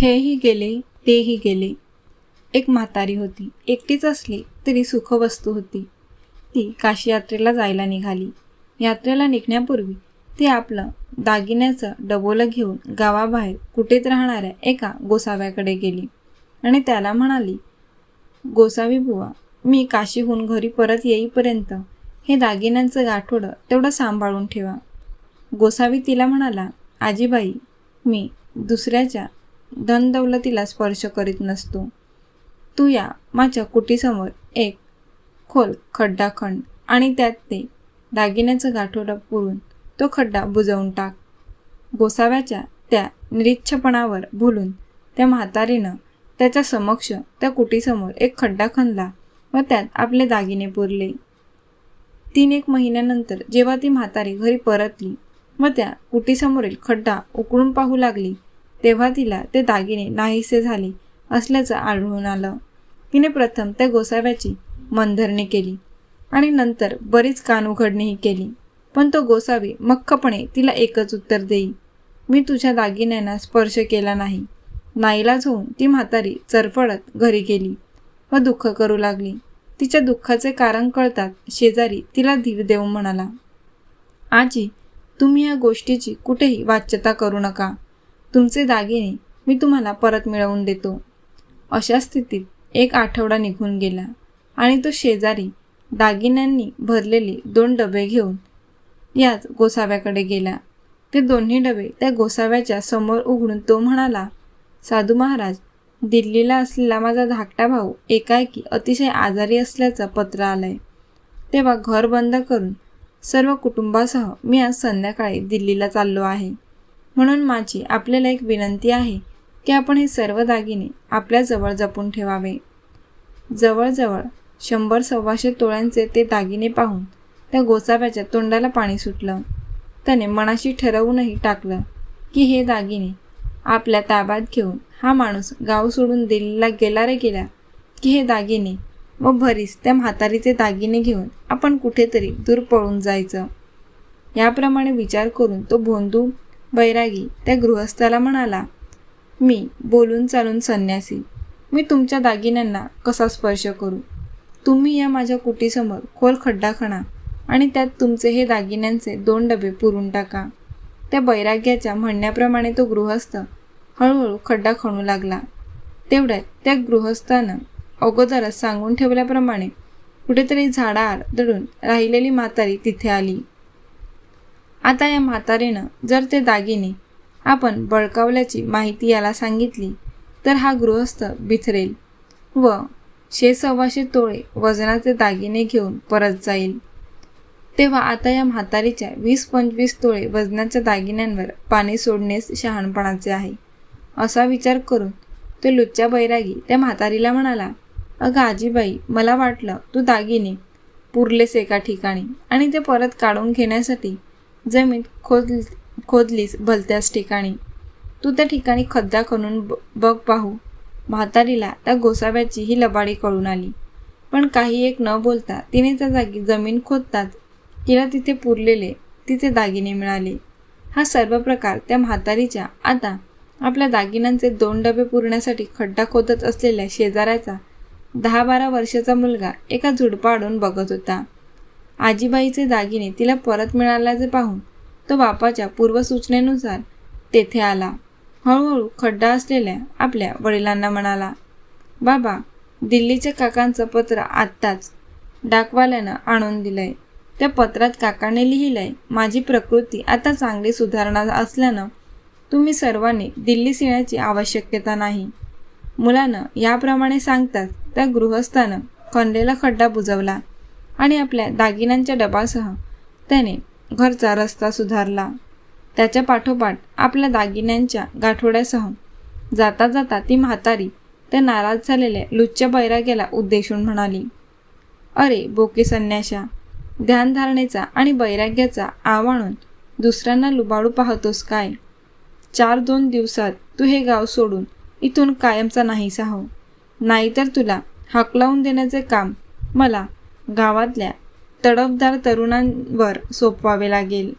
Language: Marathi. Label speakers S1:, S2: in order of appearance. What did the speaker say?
S1: हेही गेले तेही गेले. एक म्हातारी होती. एकटीच असली तरी सुखवस्तू होती. ती काशी यात्रेला जायला निघाली. यात्रेला निघण्यापूर्वी ती आपलं दागिन्याचं डबोलं घेऊन गावाबाहेर कुठेत राहणाऱ्या एका गोसाव्याकडे गेली आणि त्याला म्हणाली गोसावी बुवा मी काशीहून घरी परत येईपर्यंत हे दागिन्यांचं गाठोडं तेवढं सांभाळून ठेवा. गोसावी तिला म्हणाला आजीबाई मी दुसऱ्याच्या धनदौलतीला स्पर्श करीत नसतो. तू या माझ्या कुटीसमोर एक खोल खड्डा खंड आणि त्यात ते दागिन्याचं गाठोडा पुरून तो खड्डा बुजवून टाक. गोसाव्याच्या त्या निरीच्छपणावर भुलून त्या म्हातारीनं त्याच्या समक्ष त्या कुटीसमोर एक खड्डा खणला व त्यात आपले दागिने पुरले. तीन एक महिन्यानंतर जेव्हा ती म्हातारी घरी परतली व त्या कुटीसमोरील खड्डा उकळून पाहू लागली तेव्हा तिला ते दागिने नाहीसे झाले असल्याचं आढळून आलं. तिने प्रथम त्या गोसाव्याची मनधरणी केली आणि नंतर बरीच कानउघडणीही केली. पण तो गोसावी मख्खपणे तिला एकच उत्तर देई मी तुझ्या दागिन्यांना स्पर्श केला नाही. नाईलाज होऊन ती म्हातारी चरफडत घरी गेली व दुःख करू लागली. तिच्या दुःखाचे कारण कळतात शेजारी तिला धीर देऊन म्हणाला आजी तुम्ही या गोष्टीची कुठेही वाच्यता करू नका. तुमचे दागिने मी तुम्हाला परत मिळवून देतो. अशा स्थितीत एक आठवडा निघून गेला आणि तो शेजारी दागिन्यांनी भरलेले दोन डबे घेऊन याच गोसाव्याकडे गेला. ते दोन्ही डबे त्या गोसाव्याच्या समोर उघडून तो म्हणाला साधू महाराज दिल्लीला असलेला माझा धाकटा भाऊ एकाएकी अतिशय आजारी असल्याचं पत्र आलंय. तेव्हा घर बंद करून सर्व कुटुंबासह मी आज संध्याकाळी दिल्लीला चाललो आहे. म्हणून माझी आपल्याला एक विनंती आहे की आपण हे सर्व दागिने आपल्याजवळ जपून ठेवावे. जवळजवळ शंभर सव्वाशे तोळ्यांचे ते दागिने पाहून त्या गोसाव्याच्या तोंडाला पाणी सुटलं. त्याने मनाशी ठरवूनही टाकलं की हे दागिने आपल्या ताब्यात घेऊन हा माणूस गाव सोडून दिल्लीला गेला रे गेला की हे दागिने व भरीस त्या म्हातारीचे दागिने घेऊन आपण कुठेतरी दूर पळून जायचं. याप्रमाणे विचार करून तो भोंदू बैरागी त्या गृहस्थाला म्हणाला मी बोलून चालून संन्यासी. मी तुमच्या दागिन्यांना कसा स्पर्श करू? तुम्ही या माझ्या कुटीसमोर खोल खड्डा खणा आणि त्यात तुमचे हे दागिन्यांचे दोन डबे पुरून टाका. त्या बैराग्याच्या म्हणण्याप्रमाणे तो गृहस्थ हळूहळू खड्डा खणू लागला. तेवढ्यात त्या गृहस्थानं अगोदरच सांगून ठेवल्याप्रमाणे कुठेतरी झाडाआड दडून राहिलेली म्हातारी तिथे आली. आता या म्हातारेनं जर ते दागिने आपण बळकावल्याची माहिती याला सांगितली तर हा गृहस्थ बिथरेल व शे सव्वाशे तोळे वजनाचे दागिने घेऊन परत जाईल. तेव्हा आता या म्हातारीच्या वीस पंचवीस तोळे वजनाच्या दागिन्यांवर पाणी सोडणेच शहाणपणाचे आहे. असा विचार करून तो लुच्च्या बैरागी त्या म्हातारीला म्हणाला अगं आजीबाई मला वाटलं तू दागिने पुरलेस एका ठिकाणी आणि ते परत काढून घेण्यासाठी जमीन खोद खोदलीस भलत्याच ठिकाणी. तू त्या ठिकाणी खड्डा खणून बघ पाहू. म्हातारीला त्या गोसाव्याची ही लबाडी कळून आली. पण काही एक न बोलता तिने त्या जागी जमीन खोदताच तिला तिथे पुरलेले तिथे दागिने मिळाले. हा सर्व प्रकार त्या म्हातारीच्या आता आपल्या दागिन्यांचे दोन डबे पुरण्यासाठी खड्डा खोदत असलेल्या शेजाऱ्याचा दहा बारा वर्षाचा मुलगा एका झुडपाडून बघत होता. आजीबाईचे दागिने तिला परत मिळाल्याचे पाहून तो बापाच्या पूर्वसूचनेनुसार तेथे आला. हळूहळू खड्डा असलेल्या आपल्या वडिलांना म्हणाला बाबा दिल्लीच्या काकांचं पत्र आत्ताच डाकवाल्यानं आणून दिलंय. त्या पत्रात काकाने लिहिलंय माझी प्रकृती आता चांगली सुधारणा असल्यानं तुम्ही सर्वांनी दिल्लीस येण्याची आवश्यकता नाही. मुलानं याप्रमाणे सांगतात त्या गृहस्थानं खंडेला खड्डा बुजवला. आणि आपल्या दागिन्यांच्या डबासह त्याने घरचा रस्ता सुधारला. त्याच्या पाठोपाठ आपल्या दागिन्यांच्या गाठोड्यासह जाता जाता ती म्हातारी त्या नाराज झालेल्या लुच्च्या बैराग्याला उद्देशून म्हणाली अरे बोके संन्याशा ध्यानधारणेचा आणि बैराग्याचा आवाणून दुसऱ्यांना लुबाडू पाहतोस काय? चार दोन दिवसात तू हे गाव सोडून इथून कायमचा नाहीसा हो. नाहीतर तुला हाकलावून देण्याचे काम मला गावातल्या तडफदार तरुणांवर सोपवावे लागेल.